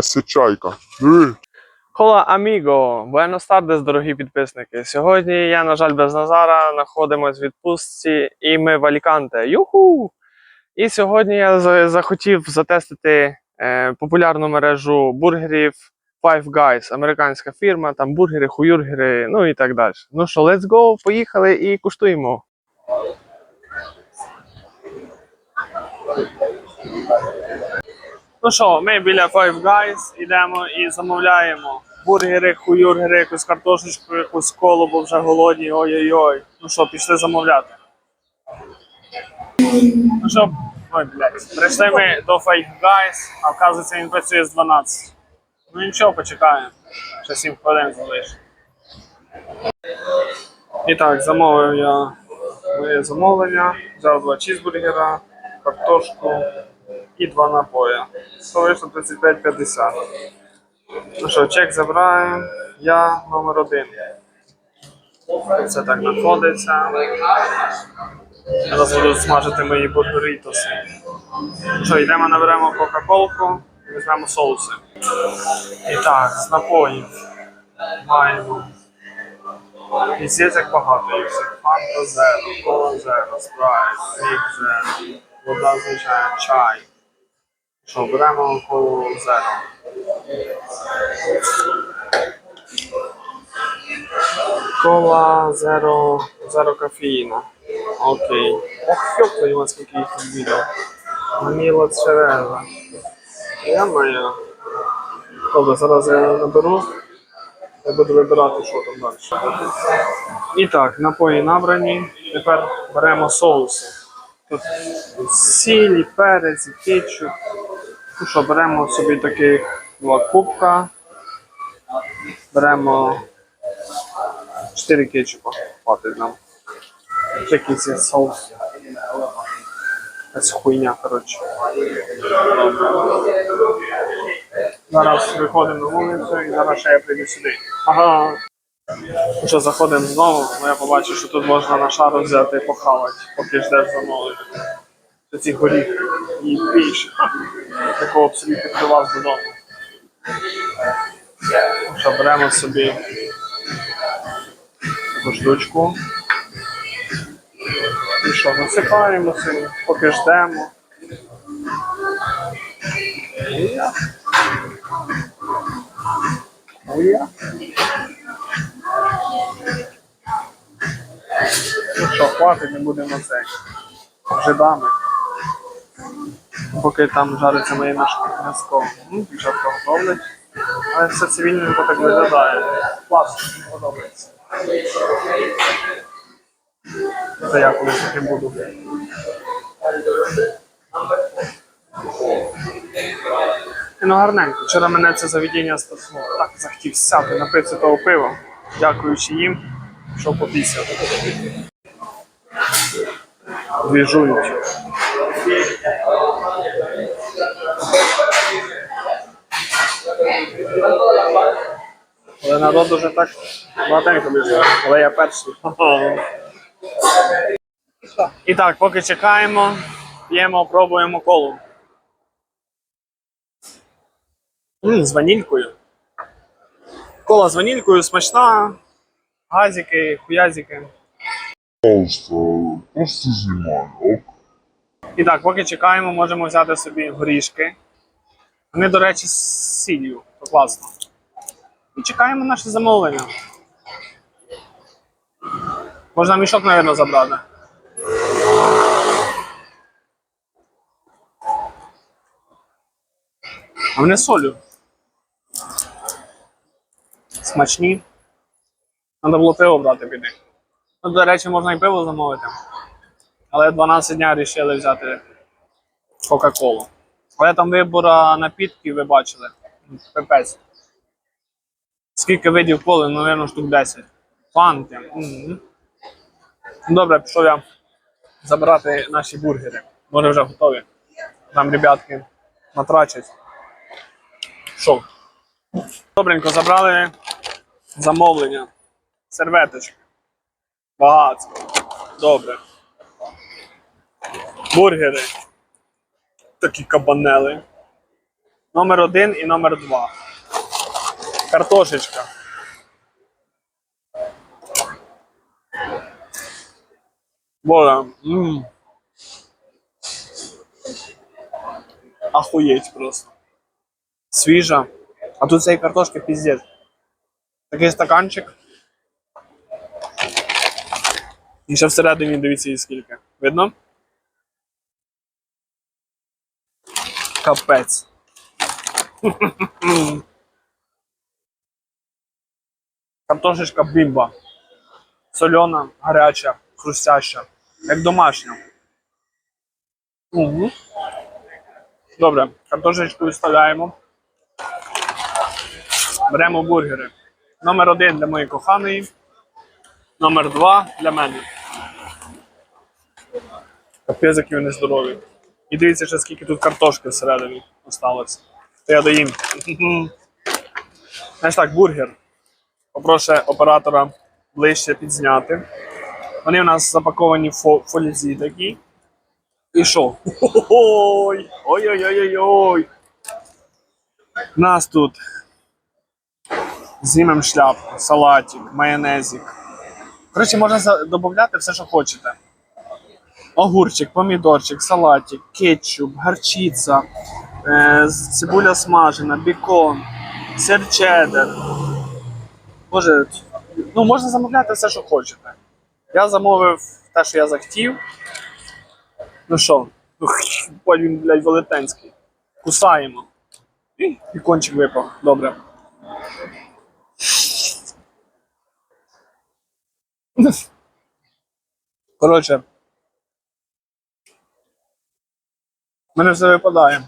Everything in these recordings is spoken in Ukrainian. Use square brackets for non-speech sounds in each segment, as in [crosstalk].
Се чайка. Хола аміго, Буенос Тардес, дорогі підписники. Сьогодні я, на жаль, без Назара, знаходимось в відпустці, і ми в Аліканте. Юху! І сьогодні я захотів затестити е, популярну мережу бургерів Five Guys, американська фірма, там бургери, хуюргери, ну і так далі. Ну що, let's go, поїхали і куштуємо. Ну що, ми біля Five Guys йдемо і замовляємо бургери, хуюргери, якусь картошечку, якусь колу, бо вже голодні, ой-ой-ой. Ну що, пішли замовляти. Ну що, ой, блядь, прийшли ми до Five Guys, а вказується, він працює з 12. Ну нічого, почекаємо. Ще 7 хвилин залишить. І так, замовив я моє замовлення, взяв два чізбургера, картошку і два напої. То вийшло 35,50. Ну що, чек забираємо. Я номер один. Це так знаходиться. Зараз буду смажити мої бургерітоси. Ну Що, йдемо, наберемо Кока-Колку і візьмемо соуси. І так, з напоїв маємо. Піздець як багато. Фанта Зеро, Кола Зеро, Спрайт, Мік Зеро, вода звичайна, чай. Що, беремо коло Зеро. Кола Зеро, Зеро кофеїна. Окей. Ох, твою мать, скільки їх відео. Маніла Череза. Я моя. Добре, зараз я наберу. Я буду вибирати, що там далі. І так, напої набрані. Тепер беремо соуси. Тут сіль, перець, кетчуп. Ну що, беремо собі таких два кубка. Беремо 4 кетчупа. Хватить нам. Такий це соус. Якась хуйня, коротше. Зараз виходимо на вулицю і зараз ще я прийду сюди. Ага. Що, заходимо знову, ну я побачив, що тут можна на шару взяти і похавати, поки ждеш замовлення. Це ці горіхи і більше. [laughs] Такого б собі підкривав додому. Що, беремо собі таку штучку. І що, насипаємо собі, поки ждемо. І я. Хватить, не будемо цей. Жидами. Поки там жариться моє м'яско-. Ну, дівчатка готовлять. Але все цивільненько так виглядає. Класно, подобається. Це я колись таким буду. І, Ну гарненько. Вчора мене це заведення спасло. Так захотів сяти, напитися того пива, дякуючи їм, що попісяв. Двіжують. Але народ уже так багатенько біжить. Але я перший. [laughs] І так, поки чекаємо, п'ємо, пробуємо колу. М, з ванількою. Кола з ванількою смачна. Газики, хуязики. Пожалуйста, просто знімай, ок? І так, поки чекаємо, можемо взяти собі горішки. Вони, до речі, з сіллю, то класно. І чекаємо наше замовлення. Можна мішок, мабуть, забрати. А вони солю. Смачні. Треба було пиво брати під. Ну, до речі, можна і пиво замовити. Але 12 дня вирішили взяти Кока-Колу. Але там вибора напітків ви бачили. Пипець. Скільки видів коли, ну, мабуть, штук 10. Фанти. Добре, пішов я забирати наші бургери. Вони вже готові. Там ребятки натрачать. Що? Добренько забрали замовлення. Серветочки. Багатство. Добре. Бургери. Такі кабанели. Номер один і номер два. Картошечка. Боже. м. Ахуєть просто. Свіжа. А тут цієї картошки піздець. Такий стаканчик. І ще всередині дивіться її скільки. Видно? Капець. [laughs] Картошечка бімба. Сольона, гаряча, хрустяща. Як домашня. Угу. Добре, картошечку виставляємо. Беремо бургери. Номер один для моєї коханої. Номер два для мене. Капець, які вони здорові. І дивіться, ще скільки тут картошки всередині осталось. То я доїм. Знаєш так, бургер. Попрошу оператора ближче підзняти. Вони у нас запаковані в фо- фользі такі. І що? Ой! Ой-ой-ой-ой-ой! У нас тут знімемо шляпку, салатик, майонезик. Коротше, можна додати все, що хочете. Огурчик, помідорчик, салатик, кетчуп, гарчиця, е, цибуля смажена, бікон, сир чеддер. Боже, ну можна замовляти все, що хочете. Я замовив те, що я захотів. Ну що, [laughs] ой, він, блядь, велетенський. Кусаємо. І кончик випав. Добре. [laughs] Коротше. Мене все випадає.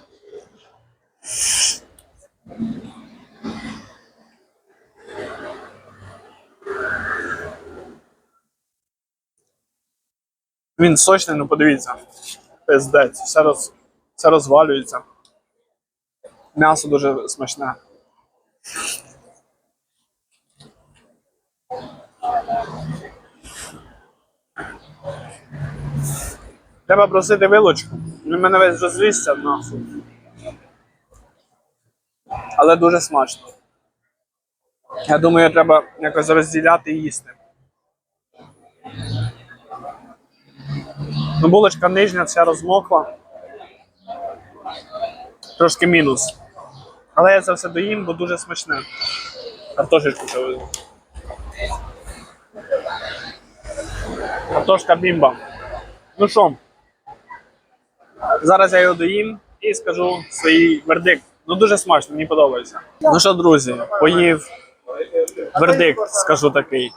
Він сочний, ну подивіться. Пиздець, все, роз, все розвалюється. М'ясо дуже смачне. Треба просити вилочку. Він мене весь розлізся нахуй. Але дуже смачно. Я думаю, треба якось розділяти і їсти. Ну, булочка нижня вся розмокла. Трошки мінус. Але я це все доїм, бо дуже смачне. Картошечку ще візьму. Картошка бімба. Ну що, зараз я його доїм і скажу свій вердикт. Ну дуже смачно, мені подобається. Ну що, друзі, поїв вердикт, скажу такий.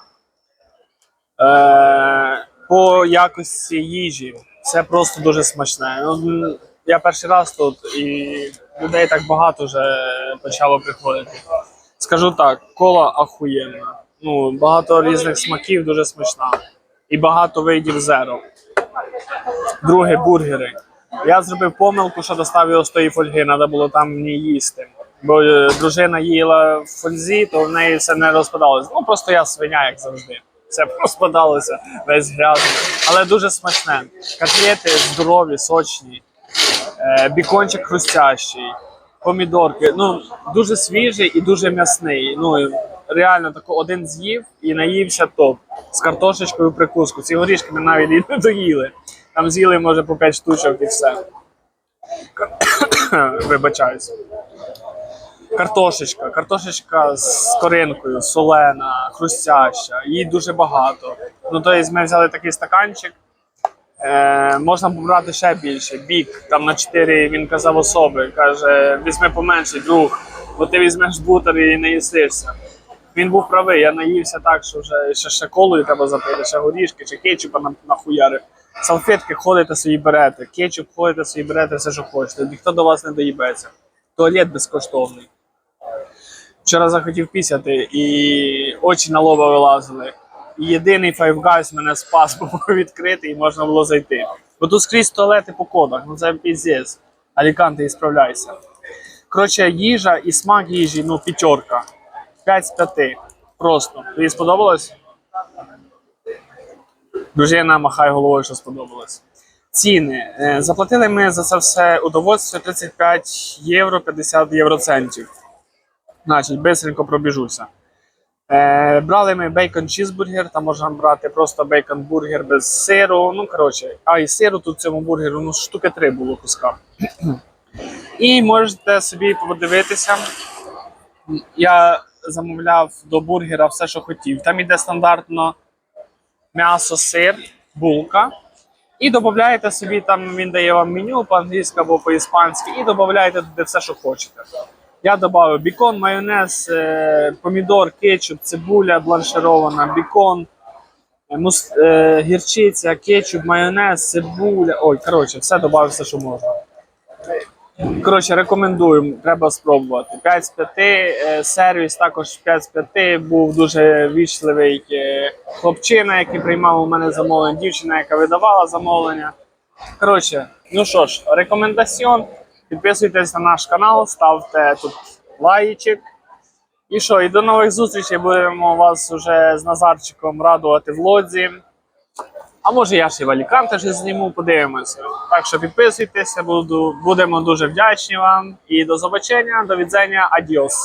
Е, по якості їжі все просто дуже смачне. Ну, я перший раз тут і людей так багато вже почало приходити. Скажу так, кола ахуєнна. Ну, багато різних смаків, дуже смачна. І багато видів зеро. Друге бургери. Я зробив помилку, що достав його з тої фольги, треба було там не їсти. Бо е, дружина їла в фользі, то в неї все не розпадалося. Ну просто я свиня, як завжди. Все [laughs] розпадалося, весь грязний. Але дуже смачне. Котлети здорові, сочні, е, бікончик хрустящий, помідорки. Ну, дуже свіжий і дуже м'ясний. Ну, реально тако один з'їв і наївся топ. З картошечкою прикуску. Ці горішки ми навіть і не доїли. Там з'їли, може, по 5 штучок і все. [coughs] Вибачаюсь. Картошечка. Картошечка з коринкою, солена, хрустяща. Її дуже багато. Ну, тобто ми взяли такий стаканчик. Е, можна побрати ще більше. Бік, там на 4 він казав особи. Каже, візьми поменше, друг, бо ти візьмеш бутер і не їсишся. Він був правий, я наївся так, що вже ще, ще колою треба запити, ще горішки, чи кетчупа на, нахуярив. Салфетки ходите собі берете, кетчуп ходите собі берете, все, що хочете. Ніхто до вас не доїбеться. Туалет безкоштовний. Вчора захотів пісяти і очі на лоба вилазили. І єдиний Five Guys мене спас, [laughs] бо був відкритий і можна було зайти. Бо тут скрізь туалети по кодах, ну це піздець. Аліканти, і справляйся. Коротше, їжа і смак їжі, ну, п'ятерка. 5 з 5. Просто. Тобі сподобалось? Дружина махає головою, що сподобалось. ціни. Е, Заплатили ми за це все удовольствие 35 євро 50 євроцентів. Значить, бистренько пробіжуся. Е, брали ми бейкон чізбургер, там можна брати просто бейкон бургер без сиру. Ну, коротше, а і сиру тут цьому бургеру ну, штуки три було куска. [clears throat] І можете собі подивитися. Я замовляв до бургера все, що хотів. Там іде стандартно м'ясо, сир, булка. І додаєте собі, там він дає вам меню по-англійськи або по-іспанськи, і додаєте туди все, що хочете. Я додав бікон, майонез, е, помідор, кетчуп, цибуля бланширована, бікон, е, е, гірчиця, кетчуп, майонез, цибуля. Ой, коротше, все додав, все, що можна. Коротше, рекомендую, треба спробувати. 5 з 5, е, сервіс також 5 з 5. Був дуже вічливий е, хлопчина, який приймав у мене замовлення, дівчина, яка видавала замовлення. Коротше, ну що ж, рекомендаціон. Підписуйтесь на наш канал, ставте тут лайчик. І що, і до нових зустрічей. Будемо вас уже з Назарчиком радувати в лодзі. А може я ще валікам теж зніму, подивимося. Так що підписуйтеся, буду, будемо дуже вдячні вам. І до побачення, до відзення, адіос.